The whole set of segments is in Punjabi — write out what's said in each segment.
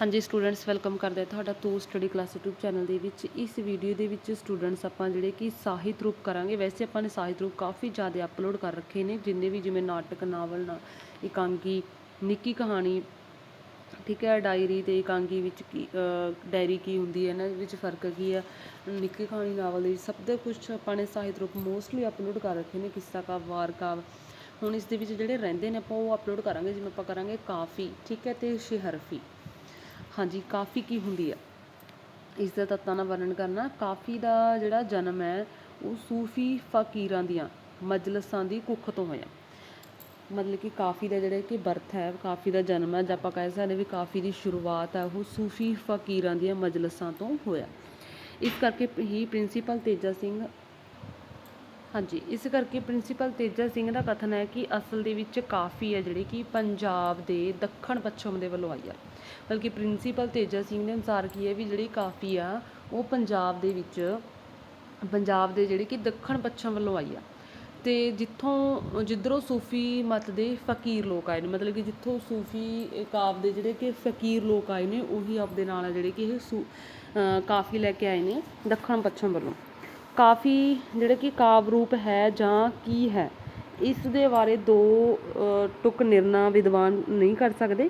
ਹਾਂਜੀ ਸਟੂਡੈਂਟਸ ਵੈਲਕਮ ਕਰਦੇ ਹਾਂ ਤੁਹਾਡਾ ਤੋਂ ਸਟੱਡੀ ਕਲਾਸ YouTube ਚੈਨਲ ਦੇ ਵਿੱਚ। ਇਸ ਵੀਡੀਓ ਦੇ ਵਿੱਚ ਸਟੂਡੈਂਟਸ ਆਪਾਂ ਜਿਹੜੇ ਕਿ ਸਾਹਿਤ ਰੂਪ ਕਰਾਂਗੇ। ਵੈਸੇ ਆਪਾਂ ਨੇ ਸਾਹਿਤ ਰੂਪ ਕਾਫੀ ਜ਼ਿਆਦਾ ਅਪਲੋਡ ਕਰ ਰੱਖੇ ਨੇ, ਜਿੰਨੇ ਵੀ ਜਿਵੇਂ ਨਾਟਕ ਨਾਵਲ ਨਾ, ਇਕਾਂਗੀ, ਨਿੱਕੀ ਕਹਾਣੀ, ਠੀਕ ਹੈ ਡਾਇਰੀ ਤੇ ਇਕਾਂਗੀ ਵਿੱਚ ਕੀ ਡਾਇਰੀ ਕੀ ਹੁੰਦੀ ਹੈ, ਇਹਨਾਂ ਦੇ ਵਿੱਚ ਫ਼ਰਕ ਕੀ ਹੈ, ਨਿੱਕੀ ਕਹਾਣੀ ਨਾਵਲ ਦੇ ਸਭ ਦੇ ਕੁਝ ਆਪਾਂ ਨੇ ਸਾਹਿਤ ਰੂਪ ਮੋਸਟਲੀ ਅਪਲੋਡ ਕਰ ਰੱਖੇ ਨੇ, ਕਿੱਸਾ ਕਾਵ ਵਾਰ ਕਾਵ ਹੁਣ ਇਸ ਦੇ ਵਿੱਚ ਜਿਹੜੇ ਰਹਿੰਦੇ ਨੇ, ਆਪਾਂ ਉਹ ਅਪਲੋਡ ਕਰਾਂਗੇ, ਜਿਵੇਂ ਆਪਾਂ ਕਰਾਂਗੇ ਕਾਫੀ, ਠੀਕ ਹੈ, ਤੇ ਸ਼ਿਹਰਫੀ ਹਾਂਜੀ, ਕਾਫੀ ਕੀ ਹੁੰਦੀ ਹੈ ਇਸ ਦੇ ਤੱਤਾਂ ਦਾ ਵਰਣਨ ਕਰਨਾ, ਕਾਫੀ ਦਾ ਜਿਹੜਾ ਜਨਮ ਹੈ, ਉਹ ਸੂਫੀ ਫਕੀਰਾਂ ਦੀਆਂ, ਮਜਲਸਾਂ ਦੀ ਕੁੱਖ ਤੋਂ ਹੋਇਆ। ਮਤਲਬ ਕਿ ਕਾਫੀ ਦਾ ਜਿਹੜਾ ਕਿ ਬਰਥ ਹੈ, ਕਾਫੀ ਦਾ ਜਨਮ ਹੈ, ਜਾਂ ਆਪਾਂ ਕਹਿ ਸਕਦੇ ਵੀ ਕਾਫੀ ਦੀ ਸ਼ੁਰੂਆਤ ਹੈ, ਉਹ ਸੂਫੀ ਫਕੀਰਾਂ ਦੀਆਂ ਮਜਲਸਾਂ ਤੋਂ ਹੋਇਆ। ਇਸ ਕਰਕੇ ਹੀ ਪ੍ਰਿੰਸੀਪਲ ਤੇਜਾ ਸਿੰਘ ਹਾਂਜੀ, ਇਸ ਕਰਕੇ ਪ੍ਰਿੰਸੀਪਲ ਤੇਜਾ ਸਿੰਘ ਦਾ ਕਥਨ ਹੈ ਕਿ ਅਸਲ ਦੇ ਵਿੱਚ ਕਾਫੀ ਹੈ ਜਿਹੜੀ ਕਿ ਪੰਜਾਬ ਦੇ ਦੱਖਣ ਪੱਛਮ ਦੇ ਵੱਲੋਂ ਆਈ ਆ। ਬਲਕਿ ਪ੍ਰਿੰਸੀਪਲ ਤੇਜਾ ਸਿੰਘ ਦੇ ਅਨੁਸਾਰ ਕੀ ਹੈ ਵੀ ਜਿਹੜੀ ਕਾਫੀ ਆ, ਉਹ ਪੰਜਾਬ ਦੇ ਵਿੱਚ, ਪੰਜਾਬ ਦੇ ਜਿਹੜੇ ਕਿ ਦੱਖਣ ਪੱਛਮ ਵੱਲੋਂ ਆਈ ਆ। ਤੇ ਜਿੱਥੋਂ, ਜਿੱਧਰੋਂ ਸੂਫੀ ਮਤ ਦੇ ਫਕੀਰ ਲੋਕ ਆਏ ਨੇ, ਮਤਲਬ ਕਿ ਜਿੱਥੋਂ ਸੂਫੀ ਕਾਵ ਦੇ ਜਿਹੜੇ ਕਿ ਫਕੀਰ ਲੋਕ ਆਏ ਨੇ, ਉਹੀ ਆਪਦੇ ਨਾਲ ਜਿਹੜੇ ਕਿ ਇਹ ਸੂ- ਕਾਫੀ ਲੈ ਕੇ ਆਏ ਨੇ ਦੱਖਣ ਪੱਛਮ ਵੱਲੋਂ। ਕਾਫੀ ਜਿਹੜੇ ਕਿ ਕਾਵਿ ਰੂਪ ਹੈ ਜਾਂ ਕੀ ਹੈ ਇਸ ਦੇ ਬਾਰੇ ਦੋ ਅਹ, ਟੁਕ ਨਿਰਣਾ ਵਿਦਵਾਨ ਨਹੀਂ ਕਰ ਸਕਦੇ।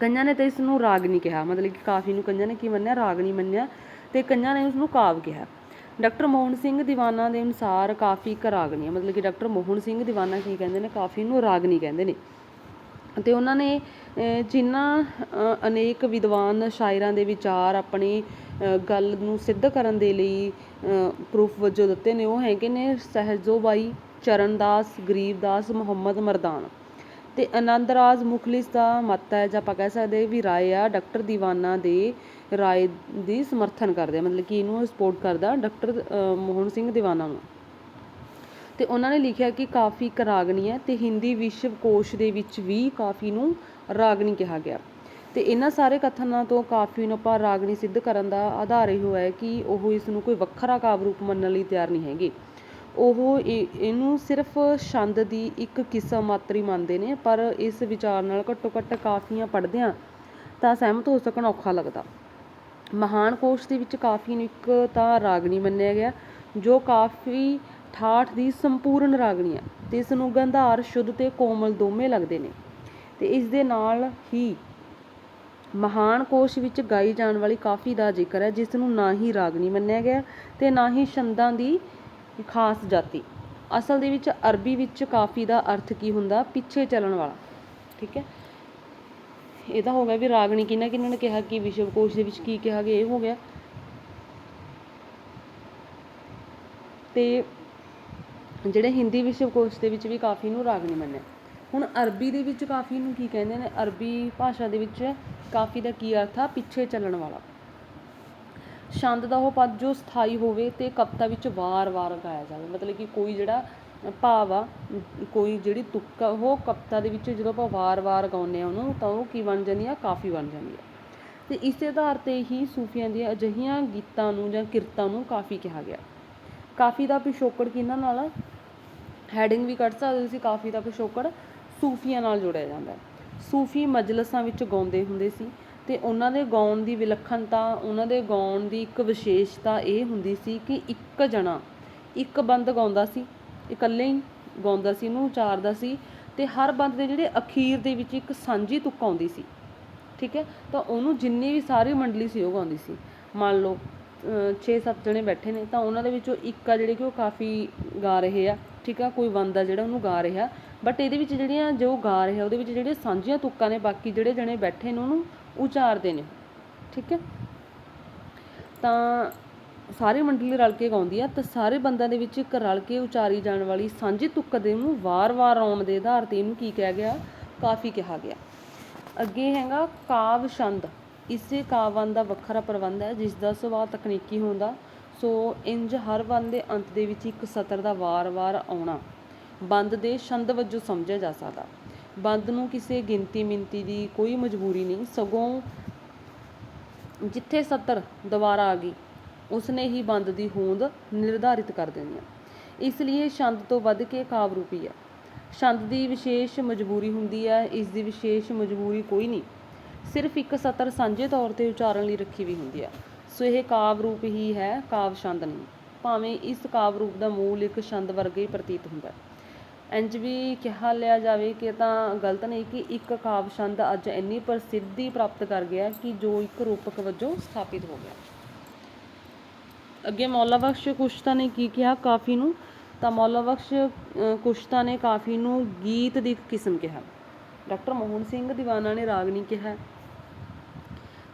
ਕਈਆਂ ਨੇ ਤਾਂ ਇਸ ਨੂੰ ਰਾਗਨੀ ਕਿਹਾ ਮਤਲਬ ਕਿ ਕਾਫੀ ਨੂੰ ਕਈਆਂ ਨੇ ਕੀ ਮੰਨਿਆ? ਰਾਗਨੀ ਮੰਨਿਆ ਤੇ ਕਈਆਂ ਨੇ ਉਸ ਨੂੰ ਕਾਵ ਕਿਹਾ। ਡਾਕਟਰ ਮੋਹਨ ਸਿੰਘ ਦੀਵਾਨਾ ਦੇ ਅਨੁਸਾਰ ਕਾਫੀ ਇੱਕ ਰਾਗਨੀ ਹੈ ਮਤਲਬ ਕਿ ਡਾਕਟਰ ਮੋਹਨ ਸਿੰਘ ਦੀਵਾਨਾ ਕੀ ਕਹਿੰਦੇ ਨੇ ਕਾਫੀ ਨੂੰ ਰਾਗਨੀ ਕਹਿੰਦੇ ਨੇ। ਅਤੇ ਉਹਨਾਂ ਨੇ ਜਿਨ੍ਹਾਂ ਅਨੇਕ ਵਿਦਵਾਨ ਸ਼ਾਇਰਾਂ ਦੇ ਵਿਚਾਰ ਆਪਣੀ ਗੱਲ ਨੂੰ ਸਿੱਧ ਕਰਨ ਦੇ ਲਈ ਪ੍ਰੂਫ ਵਜੋਂ ਦਿੱਤੇ ਨੇ ਉਹ ਹੈਗੇ ਨੇ ਸਹਿਜੋਬਾਈ ਚਰਨਦਾਸ, ਗਰੀਬਦਾਸ, ਮੁਹੰਮਦ ਮਰਦਾਨ। ਅਤੇ ਆਨੰਦ ਰਾਜ ਮੁਖਲਿਸ ਦਾ ਮਤ ਹੈ, ਜਾਂ ਆਪਾਂ ਕਹਿ ਸਕਦੇ ਵੀ ਰਾਏ ਆ, ਡਾਕਟਰ ਦੀਵਾਨਾ ਦੇ ਰਾਏ ਦੀ ਸਮਰਥਨ ਕਰਦੇ ਮਤਲਬ ਕਿ ਇਹਨੂੰ ਸਪੋਰਟ ਕਰਦਾ ਡਾਕਟਰ ਮੋਹਨ ਸਿੰਘ ਦੀਵਾਨਾ ਨੂੰ। ਅਤੇ ਉਹਨਾਂ ਨੇ ਲਿਖਿਆ ਕਿ ਕਾਫੀ ਇੱਕ ਰਾਗਣੀ ਹੈ ਅਤੇ ਹਿੰਦੀ ਵਿਸ਼ਵ ਕੋਸ਼ ਦੇ ਵਿੱਚ ਵੀ ਕਾਫੀ ਨੂੰ ਰਾਗਣੀ ਕਿਹਾ ਗਿਆ। ਅਤੇ ਇਹਨਾਂ ਸਾਰੇ ਕਥਨਾਂ ਤੋਂ ਕਾਫੀ ਨੂੰ ਆਪਾਂ ਰਾਗਣੀ ਸਿੱਧ ਕਰਨ ਦਾ ਆਧਾਰ ਇਹੋ ਹੈ ਕਿ ਉਹ ਇਸ ਨੂੰ ਕੋਈ ਵੱਖਰਾ ਕਾਵਿ ਰੂਪ ਮੰਨਣ ਲਈ ਤਿਆਰ ਨਹੀਂ ਹੈਗੇ। ਉਹ ਇਹ- ਇਹਨੂੰ ਸਿਰਫ ਛੰਦ ਦੀ ਇੱਕ ਕਿਸਮ ਮਾਤਰੀ ਮੰਨਦੇ ਨੇ, ਪਰ ਇਸ ਵਿਚਾਰ ਨਾਲ ਘੱਟੋ ਘੱਟ ਕਾਫੀਆਂ ਪੜ੍ਹਦਿਆਂ ਤਾਂ ਸਹਿਮਤ ਹੋ ਸਕਣ ਔਖਾ ਲੱਗਦਾ। ਮਹਾਨ ਕੋਸ਼ ਦੇ ਵਿੱਚ ਕਾਫੀ ਨੂੰ ਇੱਕ ਤਾਂ ਰਾਗਣੀ ਮੰਨਿਆ ਗਿਆ, ਜੋ ਕਾਫੀ ਠਾਠ ਦੀ ਸੰਪੂਰਨ ਰਾਗਣੀ ਹੈ ਤੇ ਇਸ ਨੂੰ ਗੰਧਾਰ, ਸ਼ੁੱਧ ਤੇ ਕੋਮਲ ਦੋਵੇਂ ਲੱਗਦੇ ਨੇ। ਤੇ ਇਸ ਦੇ ਨਾਲ ਹੀ ਮਹਾਨ ਕੋਸ਼ ਵਿੱਚ ਗਾਈ ਜਾਣ ਵਾਲੀ ਕਾਫੀ ਦਾ ਜ਼ਿਕਰ ਹੈ, ਜਿਸ ਨੂੰ ਨਾ ਹੀ ਰਾਗਣੀ ਮੰਨਿਆ ਗਿਆ ਅਤੇ ਨਾ ਹੀ ਛੰਦਾਂ ਦੀ ਖਾਸ ਜਾਤੀ। ਅਸਲ ਦੇ ਵਿੱਚ ਅਰਬੀ ਵਿੱਚ ਕਾਫੀ ਦਾ ਅਰਥ ਕੀ ਹੁੰਦਾ? ਪਿੱਛੇ ਚੱਲਣ ਵਾਲਾ। ਠੀਕ ਹੈ? ਇਹਦਾ ਹੋ ਗਿਆ ਵੀ ਰਾਗਣੀ ਕਿਹਨਾਂ ਕਿਹਨਾਂ ਨੇ ਕਿਹਾ ਕਿ ਵਿਸ਼ਵਕੋਸ਼ ਦੇ ਵਿੱਚ ਕੀ ਕਿਹਾ ਗਿਆ, ਇਹ ਹੋ ਗਿਆ। ਤੇ ਜਿਹੜੇ ਹਿੰਦੀ ਵਿਸ਼ਵਕੋਸ਼ ਦੇ ਵਿੱਚ ਵੀ ਕਾਫੀ ਨੂੰ ਰਾਗਣੀ ਮੰਨਿਆ। ਹੁਣ ਅਰਬੀ ਦੇ ਵਿੱਚ ਕਾਫੀ ਨੂੰ ਕੀ ਕਹਿੰਦੇ ਨੇ, ਅਰਬੀ ਭਾਸ਼ਾ ਦੇ ਵਿੱਚ ਕਾਫੀ ਦਾ ਕੀ ਅਰਥ ਆ? ਪਿੱਛੇ ਚੱਲਣ ਵਾਲਾ। ਛੰਦ ਦਾ ਉਹ ਪਦ ਜੋ ਸਥਾਈ ਹੋਵੇ ਤੇ ਕਵਿਤਾ ਵਿੱਚ ਵਾਰ-ਵਾਰ ਗਾਇਆ ਜਾਵੇ। ਮਤਲਬ ਕਿ ਕੋਈ ਜਿਹੜਾ ਭਾਵ ਆ, ਕੋਈ ਜਿਹੜੀ ਤੁਕ ਆ, ਉਹ ਕਵਿਤਾ ਦੇ ਵਿੱਚ ਜਦੋਂ ਆਪਾਂ ਵਾਰ-ਵਾਰ ਗਾਉਂਦੇ ਆ ਉਹਨੂੰ, ਤਾਂ ਉਹ ਕੀ ਬਣ ਜਾਂਦੀ ਆ? ਕਾਫੀ ਬਣ ਜਾਂਦੀ ਆ। ਤੇ ਇਸੇ ਆਧਾਰ ਤੇ ਹੀ ਸੂਫੀਆਂ ਦੀਆਂ ਅਜਿਹੀਆਂ ਗੀਤਾਂ ਨੂੰ ਜਾਂ ਕਿਰਤਾਂ ਨੂੰ ਕਾਫੀ ਕਿਹਾ ਗਿਆ। ਕਾਫੀ ਦਾ ਪਿਛੋਕੜ ਕਿਹਨਾਂ ਨਾਲ ਹੈਡਿੰਗ ਵੀ ਕੱਢ ਸਕਦੇ ਤੁਸੀਂ, ਕਾਫੀ ਦਾ ਪਿਛੋਕੜ। ਸੂਫੀਆਂ ਨਾਲ ਜੋੜਿਆ ਜਾਂਦਾ ਹੈ। ਸੂਫੀ ਮਜਲਸਾਂ ਵਿੱਚ ਗਾਉਂਦੇ ਹੁੰਦੇ ਸੀ ਅਤੇ ਉਹਨਾਂ ਦੇ ਗਾਉਣ ਦੀ ਵਿਲੱਖਣਤਾ, ਉਹਨਾਂ ਦੇ ਗਾਉਣ ਦੀ ਇੱਕ ਵਿਸ਼ੇਸ਼ਤਾ ਇਹ ਹੁੰਦੀ ਸੀ ਕਿ ਇੱਕ ਜਣਾ, ਇੱਕ ਬੰਦ ਗਾਉਂਦਾ ਸੀ, ਇਕੱਲੇ ਹੀ ਗਾਉਂਦਾ ਸੀ, ਉਹਨੂੰ ਉਚਾਰਦਾ ਸੀ ਅਤੇ ਹਰ ਬੰਦ ਦੇ ਜਿਹੜੇ ਅਖੀਰ ਦੇ ਵਿੱਚ ਇੱਕ ਸਾਂਝੀ ਤੁਕ ਆਉਂਦੀ ਸੀ। ਠੀਕ ਹੈ? ਤਾਂ ਉਹਨੂੰ ਜਿੰਨੀ ਵੀ ਸਾਰੀ ਮੰਡਲੀ ਸੀ ਉਹ ਗਾਉਂਦੀ ਸੀ। ਮੰਨ ਲਓ 6-7 ਜਣੇ ਬੈਠੇ ਨੇ ਤਾਂ ਉਹਨਾਂ ਦੇ ਵਿੱਚੋਂ ਇੱਕ ਆ ਜਿਹੜੇ ਕਿ ਉਹ ਕਾਫੀ ਗਾ ਰਹੇ ਆ। ਠੀਕ ਆ? ਕੋਈ ਬੰਦਾ ਜਿਹੜਾ ਉਹਨੂੰ ਗਾ ਰਿਹਾ। ਬਟ ਇਹਦੇ ਵਿੱਚ ਜਿਹੜੀਆਂ ਜੋ ਗਾ ਰਿਹਾ ਉਹਦੇ ਵਿੱਚ ਜਿਹੜੀਆਂ ਸਾਂਝੀਆਂ ਤੁਕਾਂ ਨੇ, ਬਾਕੀ ਜਿਹੜੇ ਜਣੇ ਬੈਠੇ ਨੇ, ਉਹਨੂੰ ਉਚਾਰਦੇ ਨੇ। ਠੀਕ ਹੈ? ਤਾਂ ਸਾਰੀ ਮੰਡਲੀ ਰਲ ਕੇ ਗਾਉਂਦੀ ਆ, ਤਾਂ ਸਾਰੇ ਬੰਦਿਆਂ ਦੇ ਵਿੱਚ ਇੱਕ ਰਲ ਕੇ ਉਚਾਰੀ ਜਾਣ ਵਾਲੀ ਸਾਂਝੀ ਤੁਕ ਦੇ ਨੂੰ ਵਾਰ-ਵਾਰ ਆਉਣ ਦੇ ਆਧਾਰ ਤੇ ਇਹਨੂੰ ਕੀ ਕਿਹਾ ਗਿਆ? ਕਾਫੀ ਕਿਹਾ ਗਿਆ। ਅੱਗੇ ਹੈਗਾ ਕਾਵ ਛੰਦ। ਇਸੇ ਕਾਵਨ ਦਾ ਵੱਖਰਾ ਪ੍ਰਬੰਧ ਹੈ, ਜਿਸ ਦਾ ਸੁਭਾਅ ਤਕਨੀਕੀ ਹੁੰਦਾ। ਸੋ ਇੰਜ ਹਰ ਬੰਦ ਦੇ ਅੰਤ ਦੇ ਵਿੱਚ ਇੱਕ ਸਤਰ ਦਾ ਵਾਰ-ਵਾਰ ਆਉਣਾ। ਬੰਦ ਦੇ ਛੰਦ ਵਜੋਂ ਸਮਝਿਆ ਜਾ ਸਕਦਾ। ਬੰਦ ਨੂੰ ਕਿਸੇ ਗਿਣਤੀ ਮਿੰਤੀ ਦੀ ਕੋਈ ਮਜਬੂਰੀ ਨਹੀਂ, ਸਗੋਂ ਜਿੱਥੇ ਸਤਰ ਦੁਬਾਰਾ ਆ ਗਈ ਉਸਨੇ ਹੀ ਬੰਦ ਦੀ ਹੋਂਦ ਨਿਰਧਾਰਿਤ ਕਰ ਦੇਣੀ ਹੈ ਇਸ ਲਈ ਇਹ ਛੰਦ ਤੋਂ ਵੱਧ ਕੇ ਕਾਵ ਰੂਪੀ ਹੈ ਛੰਦ ਦੀ ਵਿਸ਼ੇਸ਼ ਮਜਬੂਰੀ ਹੁੰਦੀ ਹੈ, ਇਸ ਦੀ ਵਿਸ਼ੇਸ਼ ਮਜਬੂਰੀ ਕੋਈ ਨਹੀਂ। ਸਿਰਫ ਇੱਕ ਸਤਰ ਸਾਂਝੇ ਤੌਰ ਤੇ ਉਚਾਰਨ ਲਈ ਰੱਖੀ ਵੀ ਹੁੰਦੀ ਹੈ ਸੋ ਇਹ ਕਾਵ ਰੂਪ ਹੀ ਹੈ ਕਾਵ ਛੰਦ ਨਹੀਂ। ਭਾਵੇਂ ਇਸ ਕਾਵ ਰੂਪ ਦਾ ਮੂਲ ਇੱਕ ਛੰਦ ਵਰਗਾ ਹੀ ਪ੍ਰਤੀਤ ਹੁੰਦਾ ਹੈ। ਇੰਝ ਵੀ ਕਿਹਾ ਲਿਆ ਜਾਵੇ ਕਿ ਤਾਂ ਗਲਤ ਨਹੀਂ ਕਿ ਇੱਕ ਕਾਵ ਛੰਦ ਅੱਜ ਇੰਨੀ ਪ੍ਰਸਿੱਧੀ ਪ੍ਰਾਪਤ ਕਰ ਗਿਆ ਕਿ ਜੋ ਇੱਕ ਰੂਪਕ ਵਜੋਂ ਸਥਾਪਿਤ ਹੋ ਗਿਆ। ਅੱਗੇ ਮੌਲਾ ਬਖਸ਼ ਕੁਸ਼ਤਾ ਨੇ ਕੀ ਕਿਹਾ? ਕਾਫੀ ਨੂੰ। ਤਾਂ ਮੌਲਾ ਬਖਸ਼ ਕੁਸ਼ਤਾ ਨੇ ਕਾਫੀ ਨੂੰ ਗੀਤ ਦੀ ਇੱਕ ਕਿਸਮ ਕਿਹਾ। ਡਾਕਟਰ ਮੋਹਨ ਸਿੰਘ ਦੀਵਾਨਾ ਨੇ ਰਾਗਨੀ ਕਿਹਾ।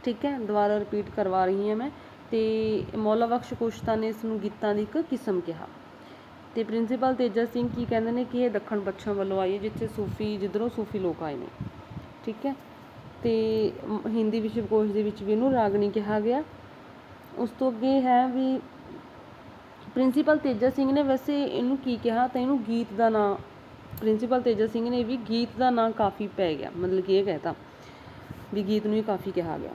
ਠੀਕ ਹੈ, ਦੁਬਾਰਾ ਰਿਪੀਟ ਕਰਵਾ ਰਹੀ ਹਾਂ ਮੈਂ। ਤੇ ਮੌਲਾ ਬਖਸ਼ ਕੁਸ਼ਤਾ ਨੇ ਇਸ ਨੂੰ ਗੀਤਾਂ ਦੀ ਇੱਕ ਕਿਸਮ ਕਿਹਾ। ਅਤੇ ਪ੍ਰਿੰਸੀਪਲ ਤੇਜਾ ਸਿੰਘ ਕੀ ਕਹਿੰਦੇ ਨੇ ਕਿ ਇਹ ਦੱਖਣ ਪੱਛਮ ਵੱਲੋਂ ਆਈ ਹੈ, ਜਿੱਥੇ ਸੂਫੀ, ਜਿੱਧਰੋਂ ਸੂਫੀ ਲੋਕ ਆਏ ਨੇ। ਠੀਕ ਹੈ? ਤੇ ਮ- ਹਿੰਦੀ ਵਿਸ਼ਵਕੋਸ਼ ਦੇ ਵਿੱਚ ਵੀ ਇਹਨੂੰ ਰਾਗਨੀ ਕਿਹਾ ਗਿਆ। ਉਸ ਤੋਂ ਅੱਗੇ ਹੈ ਵੀ ਪ੍ਰਿੰਸੀਪਲ ਤੇਜਾ ਸਿੰਘ ਨੇ ਵੈਸੇ ਇਹਨੂੰ ਕੀ ਕਿਹਾ ਤਾਂ ਇਹਨੂੰ ਗੀਤ ਦਾ ਨਾਂ, ਪ੍ਰਿੰਸੀਪਲ ਤੇਜਾ ਸਿੰਘ ਨੇ ਵੀ ਗੀਤ ਦਾ ਨਾਂ ਕਾਫੀ ਪੈ ਗਿਆ, ਮਤਲਬ ਕਿ ਇਹ ਕਹਿਤਾ ਵੀ ਗੀਤ ਨੂੰ ਹੀ ਕਾਫੀ ਕਿਹਾ ਗਿਆ।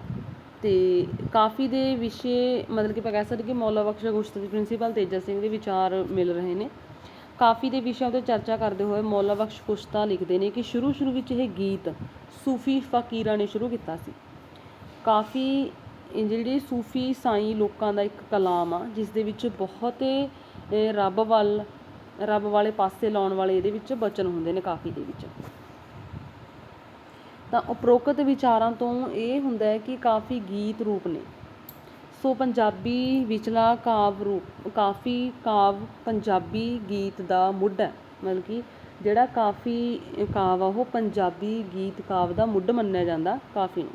ਅਤੇ ਕਾਫੀ ਦੇ ਵਿਸ਼ੇ, ਮਤਲਬ ਕਿ ਆਪਾਂ ਕਹਿ ਸਕਦੇ ਕਿ ਮੌਲਾ ਬਖਸ਼ ਗੁਸ਼ਤ ਪ੍ਰਿੰਸੀਪਲ ਤੇਜਾ ਸਿੰਘ ਦੇ ਵਿਚਾਰ ਮਿਲ ਰਹੇ ਨੇ। ਕਾਫੀ ਦੇ ਵਿਸ਼ਿਆਂ ਉੱਤੇ ਚਰਚਾ ਕਰਦੇ ਹੋਏ ਮੌਲਾ ਬਖਸ਼ ਕੁਸ਼ਤਾ ਲਿਖਦੇ ਨੇ ਕਿ ਸ਼ੁਰੂ ਸ਼ੁਰੂ ਵਿੱਚ ਇਹ ਗੀਤ ਸੂਫੀ ਫਕੀਰਾਂ ਨੇ ਸ਼ੁਰੂ ਕੀਤਾ ਸੀ। ਕਾਫੀ ਇਹ ਜਿਹੜੀ ਸੂਫੀ ਸਾਈ ਲੋਕਾਂ ਦਾ ਇੱਕ ਕਲਾਮ ਆ, ਜਿਸ ਦੇ ਵਿੱਚ ਬਹੁਤੇ ਰੱਬ ਵੱਲ, ਰੱਬ ਵਾਲੇ ਪਾਸੇ ਲਾਉਣ ਵਾਲੇ ਇਹਦੇ ਵਿੱਚ ਬਚਨ ਹੁੰਦੇ ਨੇ ਕਾਫੀ ਦੇ ਵਿੱਚ। ਤਾਂ ਉਪਰੋਕਤ ਵਿਚਾਰਾਂ ਤੋਂ ਇਹ ਹੁੰਦਾ ਹੈ ਕਿ ਕਾਫੀ ਗੀਤ ਰੂਪ ਨੇ। ਸੋ ਪੰਜਾਬੀ ਵਿਚਲਾ ਕਾਵਿ ਰੂਪ, ਕਾਫੀ ਕਾਵਿ ਪੰਜਾਬੀ ਗੀਤ ਦਾ ਮੁੱਢ ਹੈ। ਮਤਲਬ ਕਿ ਜਿਹੜਾ ਕਾਫੀ ਕਾਵਿ ਆ, ਉਹ ਪੰਜਾਬੀ ਗੀਤ ਕਾਵਿ ਦਾ ਮੁੱਢ ਮੰਨਿਆ ਜਾਂਦਾ ਕਾਫੀ ਨੂੰ।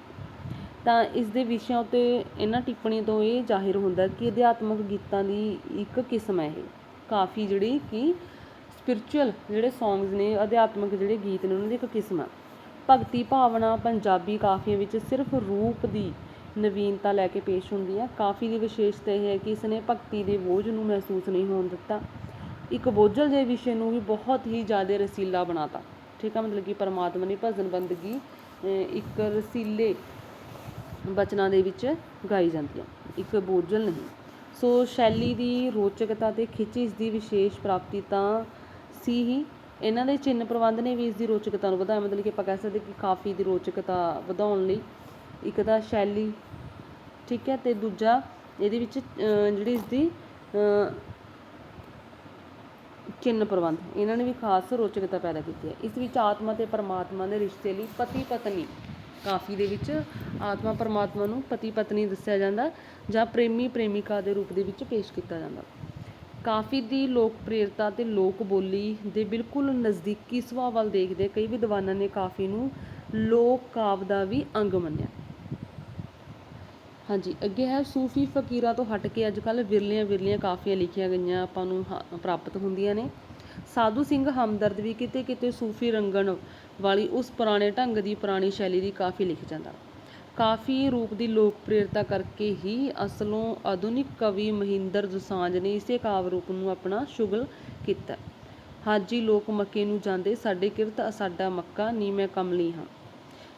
ਤਾਂ ਇਸ ਦੇ ਵਿਸ਼ਿਆਂ ਉੱਤੇ ਇਹਨਾਂ ਟਿੱਪਣੀਆਂ ਤੋਂ ਇਹ ਜ਼ਾਹਿਰ ਹੁੰਦਾ ਕਿ ਅਧਿਆਤਮਕ ਗੀਤਾਂ ਦੀ ਇੱਕ ਕਿਸਮ ਹੈ ਇਹ। ਕਾਫੀ ਜਿਹੜੀ ਕਿ ਸਪਿਰਚੁਅਲ ਜਿਹੜੇ ਸੌਂਗਸ ਨੇ, ਅਧਿਆਤਮਕ ਜਿਹੜੇ ਗੀਤ ਨੇ, ਉਹਨਾਂ ਦੀ ਇੱਕ ਕਿਸਮ ਆ। ਭਗਤੀ ਭਾਵਨਾ ਪੰਜਾਬੀ ਕਾਫੀਆਂ ਵਿੱਚ ਸਿਰਫ ਰੂਪ ਦੀ ਨਵੀਨਤਾ ਲੈ ਕੇ ਪੇਸ਼ ਹੁੰਦੀ ਹੈ। ਕਾਫੀ ਦੀ ਵਿਸ਼ੇਸ਼ਤਾ ਇਹ ਹੈ ਕਿ ਇਸ ਨੇ ਭਗਤੀ ਦੇ ਬੋਝ ਨੂੰ ਮਹਿਸੂਸ ਨਹੀਂ ਹੋਣ ਦਿੱਤਾ। ਇੱਕ ਬੋਝਲ ਜਿਹੇ ਵਿਸ਼ੇ ਨੂੰ ਵੀ ਬਹੁਤ ਹੀ ਜ਼ਿਆਦਾ ਰਸੀਲਾ ਬਣਾਤਾ। ਠੀਕ ਆ, ਮਤਲਬ ਕਿ ਪਰਮਾਤਮਾ ਦੀ ਭਜਨ ਬੰਦਗੀ ਇੱਕ ਰਸੀਲੇ ਬਚਨਾਂ ਦੇ ਵਿੱਚ ਗਾਈ ਜਾਂਦੀ ਹੈ। ਇੱਕ ਬੋਝਲ ਨਹੀਂ। ਸੋ ਸ਼ੈਲੀ ਦੀ ਰੋਚਕਤਾ ਤੇ ਖਿੱਚ ਇਸ ਦੀ ਵਿਸ਼ੇਸ਼ ਪ੍ਰਾਪਤੀ ਤਾਂ ਸੀ ਹੀ ਇਹਨਾਂ ਦੇ ਚਿੰਨ੍ਹ ਪ੍ਰਬੰਧ ਨੇ ਵੀ ਇਸ ਦੀ ਰੋਚਕਤਾ ਨੂੰ ਵਧਾਇਆ। ਮਤਲਬ ਕਿ ਆਪਾਂ ਕਹਿ ਸਕਦੇ ਕਿ ਕਾਫੀ ਦੀ ਰੋਚਕਤਾ ਵਧਾਉਣ ਲਈ ਇੱਕ ਤਾਂ ਸ਼ੈਲੀ, ਠੀਕ ਹੈ, ਤੇ ਦੂਜਾ ਇਹਦੇ ਵਿੱਚ ਜਿਹੜੀ ਇਸ ਦੀ ਚਿੰਨ ਪ੍ਰਬੰਧ, ਇਹਨਾਂ ਨੇ ਵੀ ਖਾਸ ਰੋਚਕਤਾ ਪੈਦਾ ਕੀਤੀ ਹੈ। ਇਸ ਵਿੱਚ ਆਤਮਾ ਤੇ ਪਰਮਾਤਮਾ ਦੇ ਰਿਸ਼ਤੇ ਲਈ ਪਤੀ ਪਤਨੀ ਕਾਫੀ ਦੇ ਵਿੱਚ ਆਤਮਾ ਪਰਮਾਤਮਾ ਨੂੰ ਪਤੀ ਪਤਨੀ ਦੱਸਿਆ ਜਾਂਦਾ ਜਾਂ ਪ੍ਰੇਮੀ ਪ੍ਰੇਮਿਕਾ ਦੇ ਰੂਪ ਦੇ ਵਿੱਚ ਪੇਸ਼ ਕੀਤਾ ਜਾਂਦਾ। ਕਾਫੀ ਦੀ ਲੋਕ ਲੋਕਪ੍ਰਿਯਤਾ ਅਤੇ ਲੋਕ ਬੋਲੀ ਦੇ ਬਿਲਕੁਲ ਨਜ਼ਦੀਕੀ ਸੁਭਾਅ ਵੱਲ ਦੇਖਦੇ ਕਈ ਵਿਦਵਾਨਾਂ ਨੇ ਕਾਫੀ ਨੂੰ ਲੋਕ ਕਾਵਿ ਦਾ ਵੀ ਅੰਗ ਮੰਨਿਆ। ਹਾਂਜੀ, ਅੱਗੇ ਹੈ ਸੂਫੀ ਫਕੀਰਾਂ ਤੋਂ ਹਟ ਕੇ ਅੱਜ ਕੱਲ੍ਹ ਵਿਰਲੀਆਂ ਵਿਰਲੀਆਂ ਕਾਫੀਆਂ ਲਿਖੀਆਂ ਗਈਆਂ ਆਪਾਂ ਨੂੰ ਹ- ਪ੍ਰਾਪਤ ਹੁੰਦੀਆਂ ਨੇ। ਸਾਧੂ ਸਿੰਘ ਹਮਦਰਦ ਵੀ ਕਿਤੇ ਕਿਤੇ ਸੂਫੀ ਰੰਗਣ ਵਾਲੀ ਉਸ ਪੁਰਾਣੇ ਢੰਗ ਦੀ ਪੁਰਾਣੀ ਸ਼ੈਲੀ ਦੀ ਕਾਫੀ ਲਿਖ ਜਾਂਦਾ। ਕਾਫੀ ਰੂਪ ਦੀ ਲੋਕਪ੍ਰਿਯਤਾ ਕਰਕੇ ਹੀ ਅਸਲੋਂ ਆਧੁਨਿਕ ਕਵੀ ਮਹਿੰਦਰ ਦੁਸਾਂਝ ਨੇ ਇਸੇ ਕਾਵਿ ਰੂਪ ਨੂੰ ਆਪਣਾ ਸ਼ੁਗਲ ਕੀਤਾ। ਹਾਜੀ ਲੋਕ ਮੱਕੇ ਨੂੰ ਜਾਂਦੇ, ਸਾਡੇ ਕਿਰਤ ਸਾਡਾ ਮੱਕਾ, ਨੀ ਮੈਂ ਕਮਲੀ ਹਾਂ।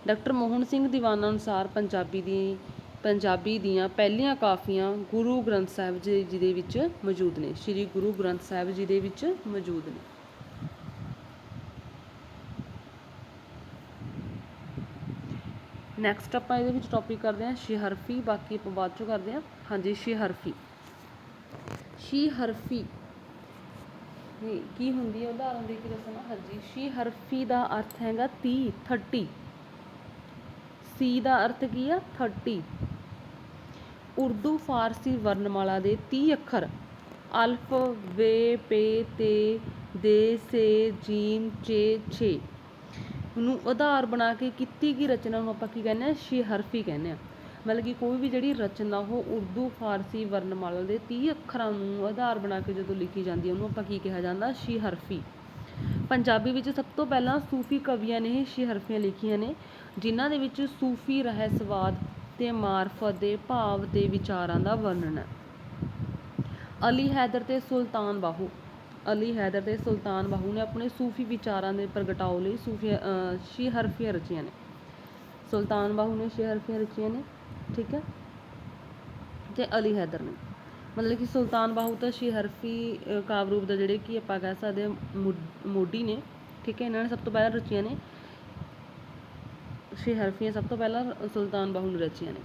ਡਾਕਟਰ ਮੋਹਨ ਸਿੰਘ ਦੀਵਾਨਾ ਅਨੁਸਾਰ ਪੰਜਾਬੀ ਦੀ, ਪੰਜਾਬੀ ਦੀਆਂ ਪਹਿਲੀਆਂ ਕਾਫੀਆਂ ਗੁਰੂ ਗ੍ਰੰਥ ਸਾਹਿਬ ਜੀ ਜੀ ਦੇ ਵਿੱਚ ਮੌਜੂਦ ਨੇ। ਸ੍ਰੀ ਗੁਰੂ ਗ੍ਰੰਥ ਸਾਹਿਬ ਜੀ ਦੇ ਵਿੱਚ ਮੌਜੂਦ ਨੇ। ਨੈਕਸਟ ਆਪਾਂ ਇਹਦੇ ਵਿੱਚ ਟੌਪਿਕ ਕਰਦੇ ਹਾਂ ਸ਼ਿਹਰਫੀ ਬਾਕੀ ਆਪਾਂ ਬਾਅਦ ਚੋਂ ਕਰਦੇ ਹਾਂ। ਹਾਂਜੀ ਸ਼ਿਹਰਫੀ ਸ਼ਿਹਰਫੀ ਇਹ ਕੀ ਹੁੰਦੀ ਹੈ? ਉਦਾਹਰਨ ਦੇ ਕੇ ਦੱਸਣਾ ਹਾਂਜੀ ਸ਼ਿਹਰਫੀ ਦਾ ਅਰਥ ਹੈਗਾ 30 30 ਸੀ ਦਾ ਅਰਥ ਕੀ ਆ? 30 ਉਰਦੂ, ਫਾਰਸੀ ਵਰਣਮਾਲਾ ਦੇ 30 ਅੱਖਰ। ਅਲਫ, ਵੇ, ਪੇ, ਤੇ, ਦੇ, ਸੇ ਜੀਮ ਚੇ, ਛੇ। ਨੂੰ ਆਧਾਰ ਬਣਾ ਕੇ ਕੀਤੀ ਗਈ ਰਚਨਾ ਨੂੰ ਆਪਾਂ ਕੀ ਕਹਿੰਦੇ ਆ ਸ਼ਿਹਰਫੀ ਕਹਿੰਦੇ ਆ ਮਤਲਬ ਕਿ ਕੋਈ ਵੀ ਜਿਹੜੀ ਰਚਨਾ ਉਹ ਉਰਦੂ, ਫਾਰਸੀ, ਵਰਣਮਾਲਾ ਦੇ 30 ਅੱਖਰਾਂ ਨੂੰ ਆਧਾਰ ਬਣਾ ਕੇ ਜਦੋਂ ਲਿਖੀ ਜਾਂਦੀ ਹੈ, ਉਹਨੂੰ ਆਪਾਂ ਕੀ ਕਿਹਾ ਜਾਂਦਾ? ਸ਼ਿਹਰਫੀ ਪੰਜਾਬੀ ਵਿੱਚ ਸਭ ਤੋਂ ਪਹਿਲਾਂ ਸੂਫੀ ਕਵੀਆਂ ਨੇ ਇਹ ਸ਼ਿਹਰਫੀਆਂ ਲਿਖੀਆਂ ਨੇ, ਜਿਨ੍ਹਾਂ ਦੇ ਵਿੱਚ ਸੂਫੀ ਰਹੱਸਵਾਦ ਤੇ ਮਾਰਫਤ ਦੇ ਭਾਵ ਤੇ ਵਿਚਾਰਾਂ ਦਾ ਵਰਣਨ ਹੈ। ਅਲੀ ਹੈਦਰ ਤੇ ਸੁਲਤਾਨ ਬਾਹੂ। ਅਲੀ ਹੈਦਰ ਤੇ ਸੁਲਤਾਨ ਬਾਹੂ ਨੇ ਆਪਣੇ ਸੂਫੀ ਵਿਚਾਰਾਂ ਦੇ ਪ੍ਰਗਟਾਓ ਲਈ ਸੂਫੀ ਅਹ, ਸ਼ਿਹਰਫੀਆਂ ਰਚੀਆਂ ਨੇ। ਸੁਲਤਾਨ ਬਾਹੂ ਨੇ ਸ਼ਿਹਰਫੀਆਂ ਰਚੀਆਂ ਨੇ ਠੀਕ ਹੈ? ਤੇ ਅਲੀ ਹੈਦਰ ਨੇ। ਮਤਲਬ ਕਿ ਸੁਲਤਾਨ ਬਾਹੂ ਤਾਂ ਸ਼ਿਹਰਫੀ ਹਰਫੀ ਕਾਵਿ ਦਾ ਜਿਹੜੇ ਕਿ ਆਪਾਂ ਕਹਿ ਸਕਦੇ ਹਾਂ ਮੋਢੀ ਨੇ ਠੀਕ ਹੈ? ਇਹਨਾਂ ਨੇ ਸਭ ਤੋਂ ਪਹਿਲਾਂ ਰਚੀਆਂ ਨੇ। ਛੇ ਹਰਫੀਆਂ ਸਭ ਤੋਂ ਪਹਿਲਾਂ ਸੁਲਤਾਨ ਬਾਹੂ ਨੇ ਰਚੀਆਂ ਨੇ।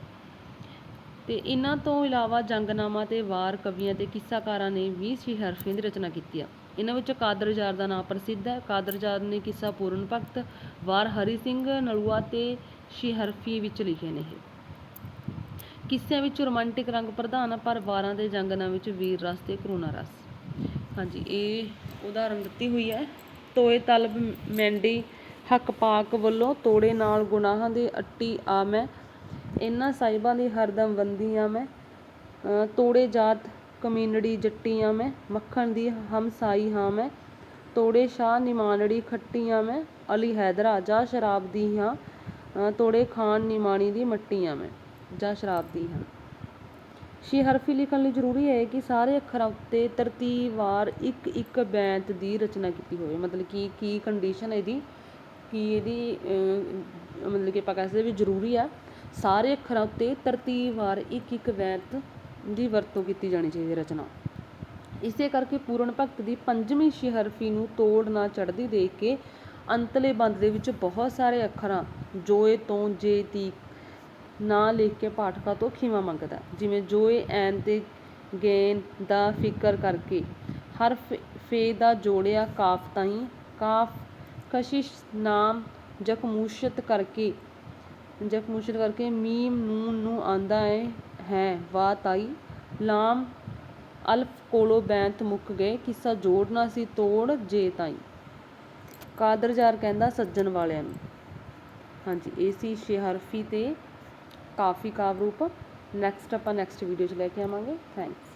ਅਤੇ ਇਹਨਾਂ ਤੋਂ ਇਲਾਵਾ ਜੰਗਨਾਮਾ ਅਤੇ ਵਾਰ ਕਵੀਆਂ ਅਤੇ ਕਿੱਸਾਕਾਰਾਂ ਨੇ ਵੀ ਛੇ ਦੀ ਰਚਨਾ ਕੀਤੀ ਆ। ਇਹਨਾਂ ਵਿੱਚੋਂ ਕਾਦਰਯਾਰ ਦਾ ਨਾਮ ਪ੍ਰਸਿੱਧ ਹੈ। ਕਾਦਰਯਾਰ ਨੇ ਕਿੱਸਾ ਪੂਰਨ ਭਗਤ, ਵਾਰ ਹਰੀ ਸਿੰਘ, ਨਲੂਆ ਅਤੇ ਛੇ ਵਿੱਚ ਲਿਖੇ ਨੇ ਇਹ। ਕਿੱਸਿਆਂ ਵਿੱਚ ਰੋਮਾਂਟਿਕ ਰੰਗ ਪ੍ਰਧਾਨ ਆ, ਪਰ ਵਾਰਾਂ ਦੇ ਜੰਗਨਾਮੇ ਵਿੱਚ ਵੀਰ ਰਸ ਤੇ ਕਰੁਣਾ ਰਸ। ਹਾਂਜੀ, ਇਹ ਉਦਾਹਰਨ ਦਿੱਤੀ ਹੋਈ ਹੈ। ਤੋਏ ਤਲਬ ਮੈਂਡੀ ਹੱਕ ਪਾਕ ਵੱਲੋਂ ਤੋੜੇ ਨਾਲ ਗੁਨਾਹਾਂ ਦੇ ਅੱਟੀ ਆ ਮੈਂ ਇਹਨਾਂ ਸਾਹਿਬਾਂ ਦੀ ਹਰਦਮ ਬੰਦੀ ਆ ਮੈਂ। ਤੋੜੇ ਜਾਤ ਕਮੀਨੜੀ ਜੱਟੀ ਆ ਮੈਂ। ਮੱਖਣ ਦੀ ਹਮਸਾਈ ਹਾਂ ਮੈਂ। ਤੋੜੇ ਸ਼ਾਹ ਨਿਮਾਨੜੀ ਖੱਟੀ ਆ ਮੈਂ। ਅਲੀ ਹੈਦਰਾ ਜਾਂ ਸ਼ਰਾਬ ਦੀ ਹਾਂ। ਤੋੜੇ ਖਾਨ ਨਿਮਾਣੀ ਦੀ ਮੱਟੀ ਆ ਮੈਂ। ਜਾਂ ਸ਼ਰਾਬ ਦੀ ਹਾਂ। ਛੇ ਹਰਫੀ ਲਿਖਣ ਲਈ ਜ਼ਰੂਰੀ ਹੈ ਕਿ ਸਾਰੇ ਅੱਖਰਾਂ ਉੱਤੇ ਤਰਤੀਬਵਾਰ ਇੱਕ ਇੱਕ ਬੈਂਤ ਦੀ ਰਚਨਾ ਕੀਤੀ ਹੋਵੇ। ਮਤਲਬ ਕਿ ਕੀ ਕੰਡੀਸ਼ਨ ਇਹਦੀ? ਕਿ ਇਹਦੀ ਮਤਲਬ ਕਿ ਆਪਾਂ ਕਹਿ ਸਕਦੇ ਵੀ ਜ਼ਰੂਰੀ ਆ। ਸਾਰੇ ਅੱਖਰਾਂ ਉੱਤੇ ਤਰਤੀਬਵਾਰ ਇੱਕ ਇੱਕ ਬੈਂਤ ਦੀ ਵਰਤੋਂ ਕੀਤੀ ਜਾਣੀ ਚਾਹੀਦੀ ਹੈ ਰਚਨਾ। ਇਸੇ ਕਰਕੇ ਪੂਰਨ ਭਗਤ ਦੀ ਪੰਜਵੀਂ ਛੇ ਹਰਫੀ ਨੂੰ ਤੋੜ ਨਾ ਚੜ੍ਹਦੀ ਦੇਖ ਕੇ ਅੰਤਲੇ ਬੰਦ ਦੇ ਵਿੱਚ ਬਹੁਤ ਸਾਰੇ ਅੱਖਰਾਂ ਜੋਏ ਤੋਂ ਜੇ ਤੀਕ ਨਾ ਲਿਖ ਕੇ ਪਾਠਕਾਂ ਤੋਂ ਖਿਮਾ ਮੰਗਦਾ ਜਿਵੇਂ ਜੋਏ ਐਨ ਤੇ ਗੇਨ ਦਾ ਫਿਕਰ ਕਰਕੇ ਹਰਫ ਫੇ ਦਾ ਜੋੜਿਆ ਕਾਫ ਤਾਈਂ, ਕਾਫ ਕਸ਼ਿਸ਼ ਨਾਮ ਜਖਮੂਸ਼ਤ ਕਰਕੇ ਜਖਮੂਸ਼ਤ ਕਰਕੇ ਮੀਮ ਨੂਨ ਨੂੰ ਆਂਦਾ ਹੈ ਹੈ, ਵਾ, ਤਾਈ। ਲਾਮ ਅਲਫ ਕੋਲੋਂ ਬੈਂਤ ਮੁੱਕ ਗਏ, ਕਿੱਸਾ ਜੋੜਨਾ ਸੀ, ਤੋੜ ਜੇ ਤਾਈ। ਕਾਦਰ ਕਾਦਰਜਾਰ ਕਹਿੰਦਾ ਸੱਜਣ ਵਾਲਿਆਂ ਨੂੰ। ਹਾਂਜੀ ਇਹ ਸੀ ਛੇ ਹਰਫੀ ਤੇ ਕਾਫੀ ਕਾਵ ਰੂਪ। ਨੈਕਸਟ ਆਪਾਂ ਨੈਕਸਟ ਵੀਡੀਓ 'ਚ ਲੈ ਕੇ ਆਵਾਂਗੇ। ਥੈਂਕਸ